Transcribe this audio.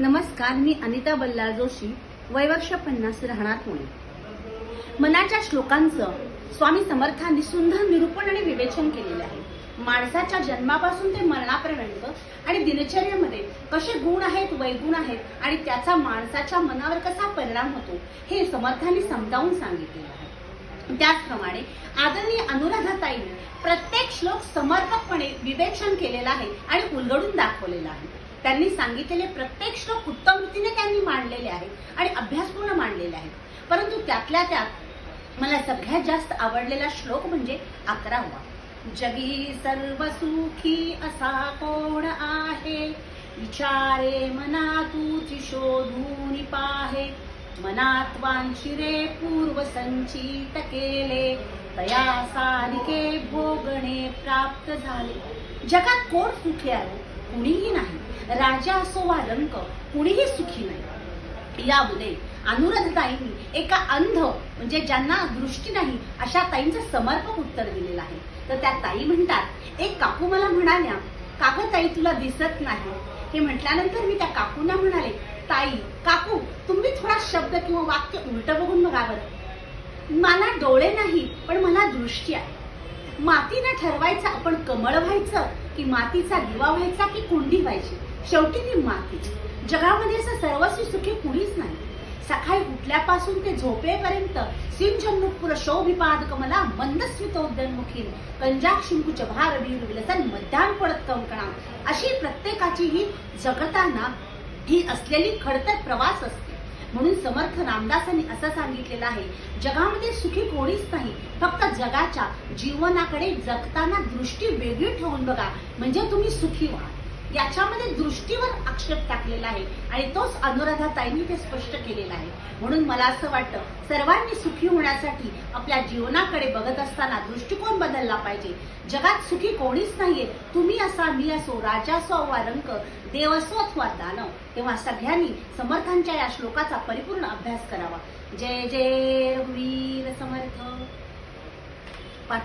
नमस्कार मी अनिता बल्लाळ जोशी वयवर्ष पन्नास राहणार पुणे. मनाच्या श्लोकांचं स्वामी समर्थांनी सुंदर निरूपण आणि विवेचन केलेलं आहे. माणसाच्या जन्मापासून ते मरणापर्यंत आणि दिनचर्यामध्ये कसे गुण आहेत वैगुण आहेत आणि त्याचा माणसाच्या मनावर कसा परिणाम होतो हे समर्थांनी समजावून सांगितलेलं आहे. त्याचप्रमाणे आदरणीय अनुराधाताईंनी प्रत्येक श्लोक समर्पकपणे विवेचन केलेला आहे आणि उलगडून दाखवलेला आहे. त्यांनी सांगितलेले प्रत्येक श्लोक उत्तम रीतीने त्यांनी मांडलेले आहेत आणि अभ्यासपूर्ण मांडलेले आहेत. परंतु त्यातल्या त्यात मला सगळ्यात जास्त आवडलेला श्लोक म्हणजे अकरावा. जगी सर्व सुखी असा कोण आहे? विचारे मना तुझी शोधून पाहे. मनात वांशिरे पूर्व संचित केले. तया सारिके भोगणे प्राप्त झाले. जगात कोण सुखी आहे? कुणीही नाही. राजा असो वा रंक कुणीही सुखी नाही. यामध्ये अनुराधताईंनी एका अंध म्हणजे ज्यांना दृष्टी नाही अशा ताईंचं समर्पक उत्तर दिलेलं आहे. तर त्या ताई म्हणतात एक काकू मला म्हणाल्या काकू ताई तुला दिसत नाही. हे म्हटल्यानंतर मी त्या काकूंना म्हणाले ताई काकू तुम्ही थोडा शब्द किंवा वाक्य उलट बघून बघावं मला डोळे नाही पण मला दृष्टी आहे. मातीनं ठरवायचं आपण कमळ व्हायचं की मातीचा दिवा व्हायचा की कुंडी व्हायची? शेवटी ती माती. जगामध्ये असं सर्वस्वी सुखी कुणीच नाही. सकाळी उठल्यापासून ते झोपेपर्यंत सिंचन्मुखपुर शोभिपाद कमला मंदस्मितोद्यनमुखी कंजाक्षिंकुच भार वीर विलसन मध्यान पडत कंकणा अशी प्रत्येकाची ही जगताना ही असलेली खडतर प्रवास असते. म्हणून समर्थ रामदासांनी असं सांगितलेलं आहे जगामध्ये सुखी कोणीच नाही फक्त जगाच्या जीवनाकडे जगताना दृष्टी वेगळी ठेवून बघा. म्हणजे तुम्ही सुखी व्हा. याच्यामध्ये दृष्टीवर आक्षेप टाकलेला आहे आणि तोच अनुराधाताईंनी ते स्पष्ट केलेला आहे. म्हणून मला असं वाटतं सर्वांनी सुखी होण्यासाठी आपल्या जीवनाकडे बघत असताना दृष्टिकोन बदलला पाहिजे. जगात सुखी कोणीच नाहीये. तुम्ही असा मी असो राजा असो वा रंक देव असो अथवा दानव तेव्हा सगळ्यांनी समर्थांच्या या श्लोकाचा परिपूर्ण अभ्यास करावा. जय जय रघुवीर समर्थ.